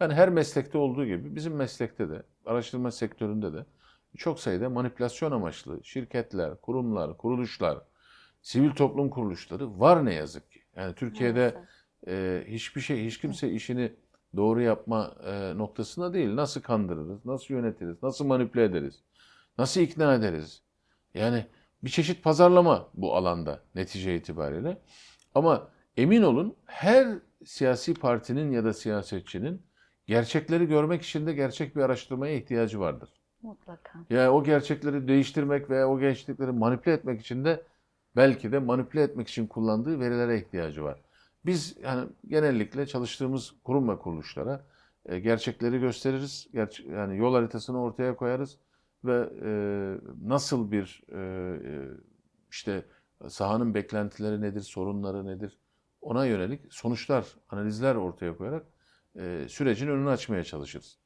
Yani her meslekte olduğu gibi bizim meslekte de, araştırma sektöründe de çok sayıda manipülasyon amaçlı şirketler, kurumlar, kuruluşlar, sivil toplum kuruluşları var ne yazık ki. Yani Türkiye'de e, hiçbir şey, hiç kimse işini doğru yapma e, noktasında değil. Nasıl kandırırız, nasıl yönetiriz, nasıl manipüle ederiz, nasıl ikna ederiz? Yani bir çeşit pazarlama bu alanda netice itibariyle. Ama emin olun her siyasi partinin ya da siyasetçinin gerçekleri görmek için de gerçek bir araştırmaya ihtiyacı vardır. Mutlaka. Yani o gerçekleri değiştirmek veya o gerçekleri manipüle etmek için de belki de manipüle etmek için kullandığı verilere ihtiyacı var. Biz yani genellikle çalıştığımız kurum ve kuruluşlara e, gerçekleri gösteririz. Gerçek, yani yol haritasını ortaya koyarız ve e, nasıl bir e, e, işte sahanın beklentileri nedir, sorunları nedir ona yönelik sonuçlar, analizler ortaya koyarak sürecin önünü açmaya çalışırız.